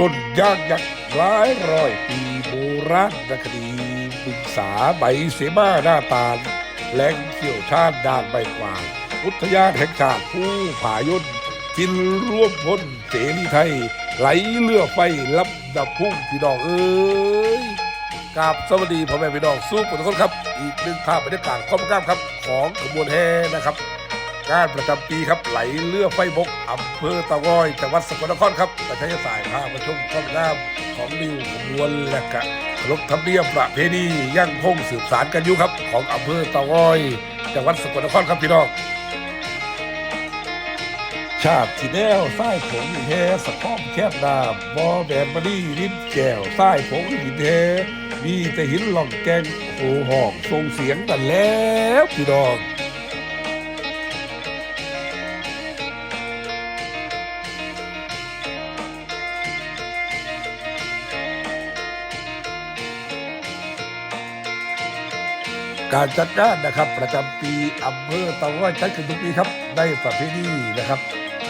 ต้นยางยักษ์หลายร้อยปีโบราณคดีบึกษาใบเสมาหน้าตาลแหล่งเขี่ยวชาติด้านใบกวางอุทยานแห่งชาติผู้ผายนทินร่วมพ้นเสรีไทย ไหลเลือไฟลำดับพุ่งพี่น้องเอ้ยกราบสวัสดีพ่อแม่พี่น้องสู้ทุกคนครับ อีกหนึ่งภาพบรรยากาศความงามครับ ของขบวนแห่นะครับ งานประจำปีครับไหลเรือไฟบกอำเภอตะวอยจังหวัดสกลนครครับประชาสายพามาชมความงามของนิวขบวนและกะรถทำเนียมประเพณียังคงสืบสานกันอยู่ครับของอำเภอตะวอยจังหวัดสกลนครครับพี่น้องชาติที่แนวไส้ผงหินแฮสะพ้อมแคบดาบบอแบนมาดีลิ้นแก้วไส้ผงหินแฮมีแต่หินหล่องแกงโอหอกทรงเสียงแต่แล้วพี่น้อง การจัดงานนะครับ ประจำปีอำเภอตะง้อยใช้ขึ้นทุกปีครับได้ประเพณีนะครับ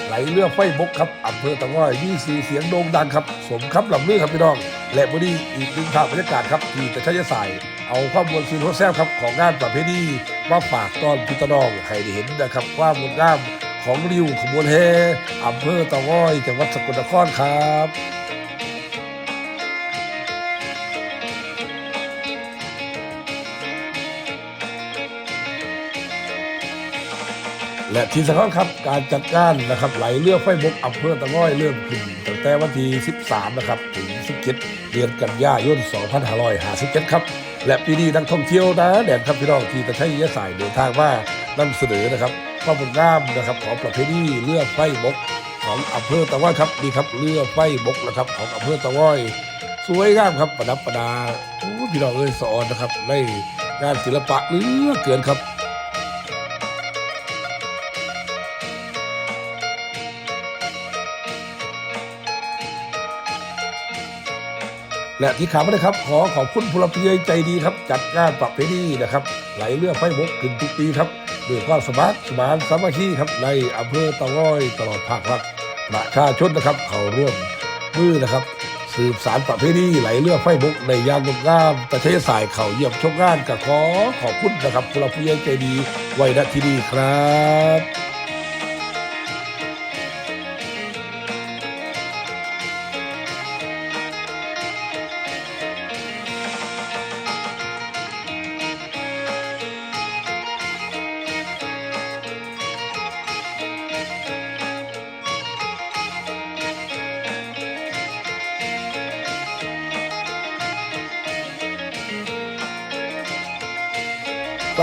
ไหลเรือไฟบกครับอำเภอตะง้อยมีสื่อเสียงโด่งดังครับ สมคำลำลือครับพี่น้อง และวันนี้อีกหนึ่งภาพบรรยากาศครับที่จะใช้สายเอาความมวลซีนโฮแซลครับของงานประเพณีมาฝากตอนพิตน้องให้ได้เห็นนะครับความงดงามของริวขบวนแห่อำเภอตะง้อยจังหวัดสกลนครครับ และที่สำคัญครับการจัดการนะครับไหลเรือไฟบกอำเภอตะง้อยเริ่มขึ้นตั้งแต่วันที่ 13 นะครับถึง 17 เดือนกันยายน 2557 ครับ และปีนี้นักท่องเที่ยวนะแดนครับพี่น้องที่จะใช้ยะสายเดินทางมานำเสนอนะครับความงดงามนะครับของประเพณีเรือไฟบกของอำเภอตะง้อยครับนี่ครับเรือไฟบกนะครับของอำเภอตะง้อย สวยงามครับประดับประดาพี่น้องเอ้ยสอนนะครับในงานศิลปะเลือเกินครับ และที่ขาดไม่ได้ครับ ขอขอบคุณพลเมืองใจดีครับ จัดงานประเพณีนะครับ ไหลเรือไฟบกขึ้นทุกปีครับด้วยความสมัครสมานสามัคคีครับในอำเภอตะง้อยตลอดภาครัฐประชาชนนะครับเขาร่วมมือนะครับ สืบสารประเพณีไหลเรือไฟบกในยามงดงามประเทศสายเขาเยี่ยมชมงานกับขอขอบคุณนะครับพลเมืองใจดีไว้ณที่นี่ครับ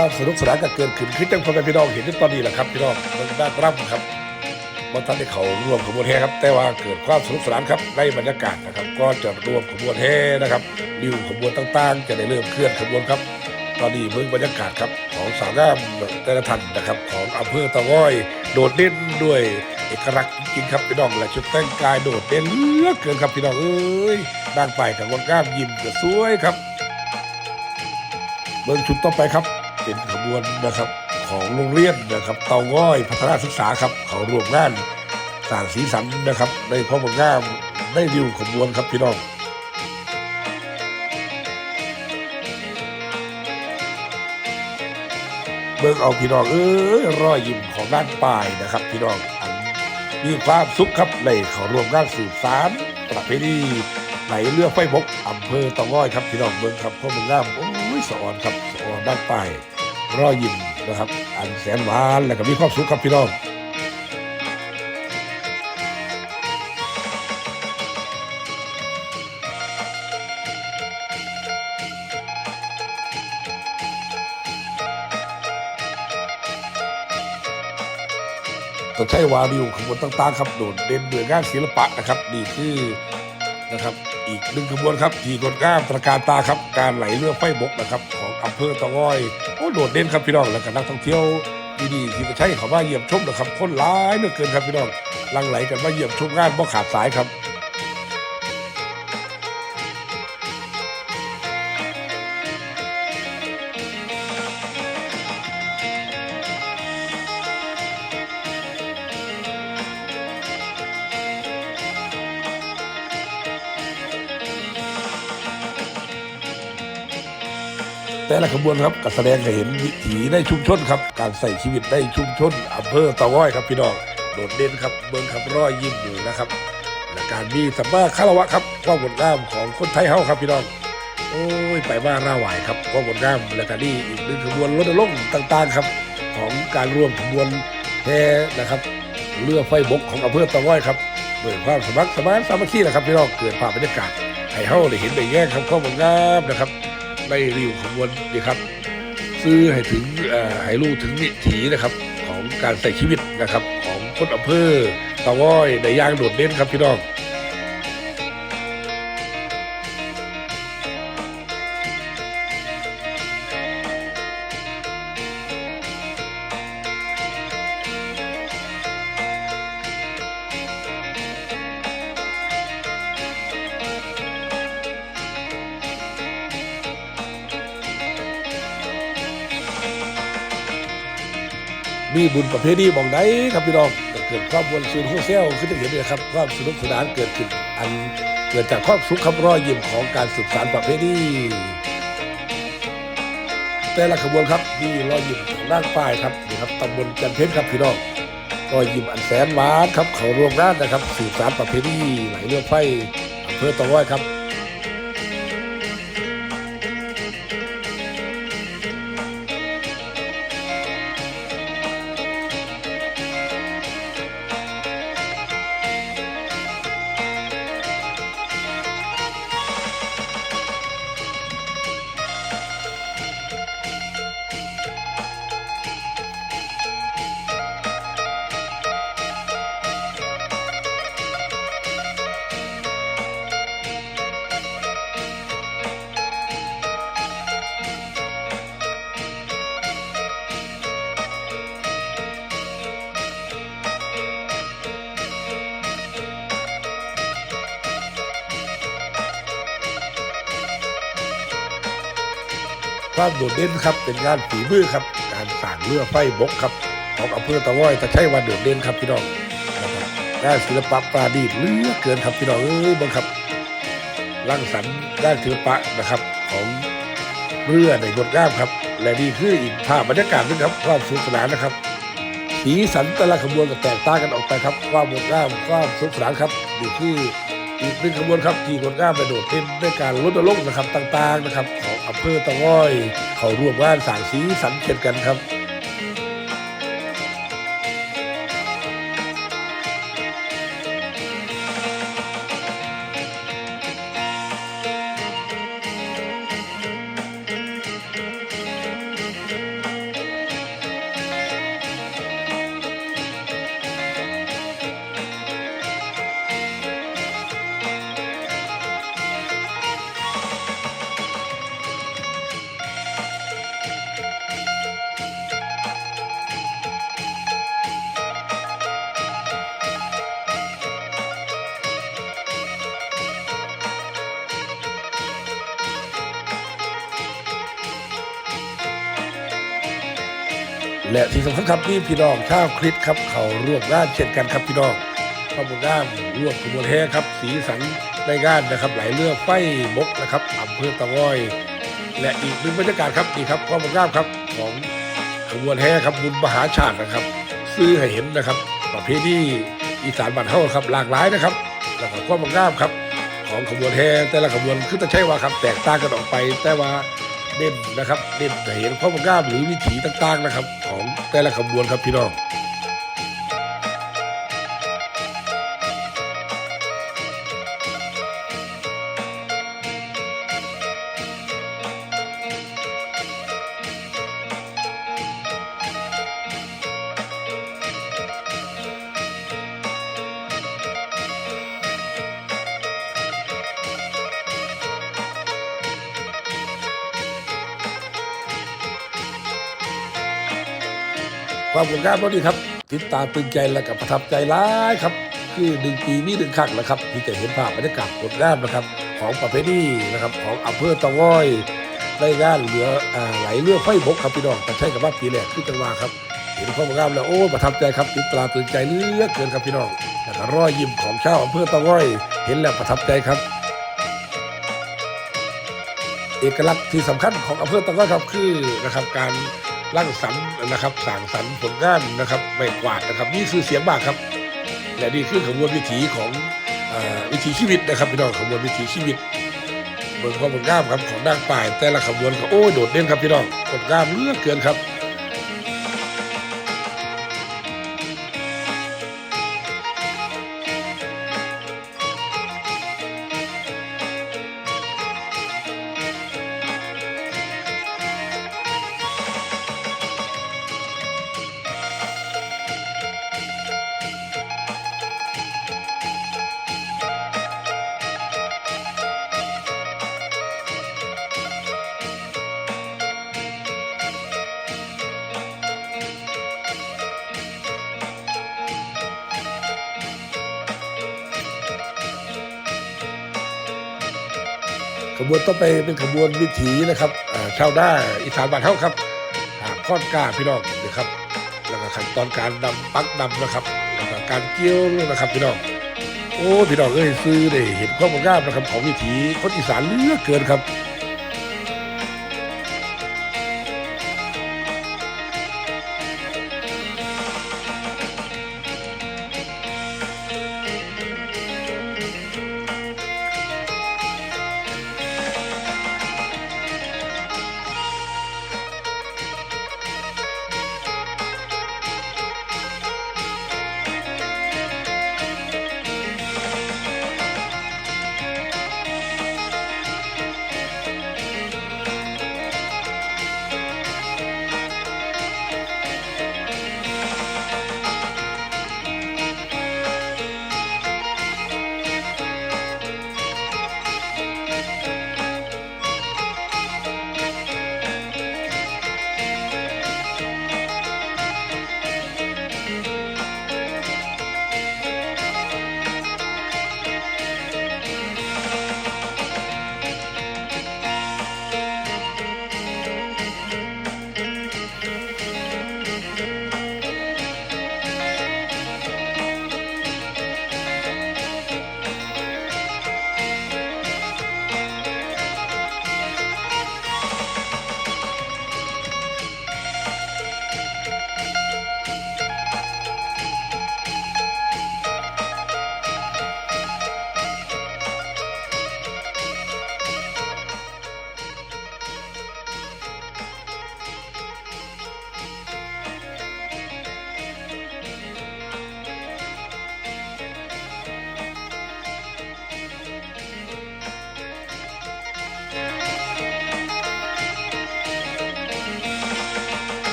ความสนุกสนานก็เกิดขึ้นคือจังพ่อแม่พี่น้องเห็นในตอนนี้แหละครับพี่น้องเมืองด้านร่ำครับวันท่านได้เขารวมขบวนแห่ครับ แต่ว่าเกิดความสนุกสนานครับในบรรยากาศนะครับ ก็จะรวมขบวนแห่นะครับริ้วขบวนต่างๆ จะได้เริ่มเคลื่อนขบวนครับ ตอนนี้เมืองบรรยากาศครับของสาวงามแต่ละท่านนะครับ ของอำเภอตะว้อย โดดเด่นด้วยเอกลักษณ์จริงครับพี่น้องและชุดแต่งกายโดดเด่นเหลือเกินครับพี่น้องเอ้ยดังไปกับวันก้ามยิ้มก็สวยครับเบิ่งชุดต่อไปครับ เป็นขบวนนะครับของโรงเรียนนะครับเตาง้อยพัฒนาศึกษาครับเขารวมงานสร้างสีสันนะครับในความงามได้วิวขบวนครับพี่น้องเบิ่งเอาพี่น้องเอ้ยรอยยิ้มของด้านปลายนะครับ พี่น้องอันมีความสุขครับในเขารวมงานสืบสารประเพณีไหลเรือไฟบกอำเภอตาง้อยครับพี่น้องเบิ่งครับข้อมูลงามโอ้ ยสะออนครับสะออนด้านปลายรอยยิ้มนะครับ อันแสนหวานและก็มีความสุขครับพี่น้องต้องใช้วาริวขบวนต่างๆครับโดดเด่นด้วยงานศิลปะนะครับนี่คือนะครับ อีกหนึ่งขบวนครับที่กดงามตระการตาครับการไหลเรือไฟบกนะครับของอำเภอตะง้อยโอ้โดดเด่นครับพี่น้องแล้วก็นักท่องเที่ยวดีๆที่มาใช้เขามาเยี่ยมชมนะครับคนหลายเหลือเกินครับพี่น้องลังไหลกันมาเยี่ยมชมงานบ่ขาดสายครับ แต่ละขบวนครับก็แสดงให้เห็นวิถีในชุมชนครับ การใส่ชีวิตในชุมชนอำเภอตาง้อยครับพี่น้องโดดเด่นครับเมืองขับร้อยยิ้มอยู่นะครับและการมีสัมมาคารวะครับความงดงามของคนไทยเฮาครับพี่น้องโอ้ยไปว่าร่าหวายครับความงดงามและก็นี่อีกหนึ่งขบวนรถลงต่างๆครับ ของการร่วมขบวนแห่นะครับเรือไฟบกของอำเภอตาง้อยครับด้วยความสมัครสมานสามัคคีนะครับพี่น้องเกิดภาพบรรยากาศให้เฮาได้เห็นได้แย่ครับความงดงามนะครับ ในริวขบวนนี่ครับ ซื้อให้ถึงให้รู้ถึงนิถีนะครับ ของการใส่ชีวิตนะครับ ของคนอำเภอตะว้อยในย่างโดดเด่นครับพี่น้อง มีบุญประเพณีบองใดครับพี่น้องก็เกิดความวลซืนโฮเซลขึ้นได้เห็นเลยครับความสนุกสนานเกิดขึ้นอันเกิดจากความสุขคำรอยยิ้มของการสืบสานประเพณีแต่ละขบวนครับมีรอยยิ้มของร่างป้ายครับนี่ครับตำบลจันเพชรครับพี่น้องรอยยิ้มอันแสนหวานครับเขารวมงานนะครับสืบสานประเพณีไหลเรือไฟอำเภอตะว้อยครับ ความโดดเด่นครับเป็นงานฝีมือครับ การสั่งเรือไฟบกครับของอำเภอตะว้อยต่ใช่วันโดดเด่นครับพี่น้องงานศิลปะประดิษฐ์เลือเกินครับพี่น้องเอ้ยบังครับร่างสรรค์ด้านศิลปะนะครับของเรือในงดงามครับ และนี่คืออีกภาพบรรยากาศนึงครับความสนุกสนานนะครับสีสันแต่ละขบวนก็แตกต่างกันออกไปครับ ความงดงามความสนุกสนานครับนี่คืออีกหนึ่งขบวนครับที่งดงามและโดดเด่นด้วยการรณรงนะครับต่างๆนะครับของ อำเภอตะง้อย เขาร่วมงานสางสีสันเช่นกันครับ และที่สำคัญครับนี่พี่น้องชาวคริสครับเขาร่วมงานเช่นกันครับพี่น้องข้าวบุญงานร่วมขบวนแห่ครับ สีสันในงานนะครับไหลเรือไฟบกนะครับอำเภอตะงอย และอีกหนึ่งบรรยากาศครับนี่ครับข้าวบุญงานครับของขบวนแห่ครับบุญมหาชาตินะครับ ซื้อให้เห็นนะครับ ประเพณีอีสานบ้านเฮาครับหลากหลายนะครับแล้วก็ความงามครับของขบวนแห่แต่ละขบวนคือจะใช่ว่าครับแตกต่างกันออกไปแต่ว่า เด่นนะครับ เด่นแต่เห็นความงามหรือวิถีต่างๆนะครับ ของแต่ละขบวนครับพี่น้อง ความงดงามนี้ครับ ติดตาตึงใจและกับประทับใจร้ายครับ คือหนึ่งปีมีหนึ่งครั้งนะครับ ที่จะเห็นภาพบรรยากาศงดงามนะครับ ของประเพณีนะครับ ของอำเภอตะง้อยได้งานเหลือไหลเรือไฟบกครับพี่น้องแต่ใช่กับว่าปีแรกคือจังหวะครับเห็นความงดงามแล้วโอ้ประทับใจครับติดตาตึงใจเลือเกินครับพี่น้องแล้วก็รอยยิ้มของชาวอำเภอตะง้อย เห็นแล้วประทับใจครับ เอกลักษณ์ที่สำคัญของอำเภอตะก้อยครับคือนะครับการ ร่างสรรค์นะครับสางสรรค์ผลงานนะครับไม่กวาดนะครับ นี่คือเสียงบากครับ และนี่คือขบวนวิถีของอวิถีชีวิตนะครับพี่น้องขบวนวิถีชีวิตเบิ่งความผลงามครับของนางป่าย แต่ละขบวนก็โอ้ยโดดเด่นครับพี่น้องผลงามเลือกเกินครับ บวนต่อไปเป็นขบวนวิถีนะครับชาวนาอีสานบ้านเฮาครับหาข้อนกล้าพี่น้องนะครับ แล้วก็ขั้นตอนการนำปักนำนะครับแล้วก็การเกี่ยวนะครับพี่น้องโอ้พี่น้องเอ้ยซื้อได้เห็นความงามนะครับของวิถีคนอีสานเลือกเกินครับ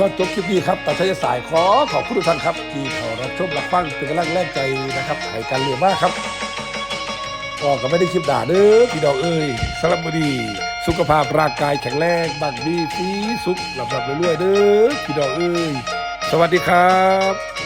ก็จบคลิปนี้ครับตัดชัยสายขอขอบคุณทุกท่านครับ ที่เขารับชมรับฟังเป็นกำลังแรงใจนะครับให้การเรียนมากครับก็ก็ไม่ได้คลิปด่าเด้อพี่ดอกเอ้ยสลับมือดีสุขภาพร่างกายแข็งแรงบักดีสีสุขหลับหลับเรื่อยๆเด้อพี่ดอกเอ้ยสวัสดีครับ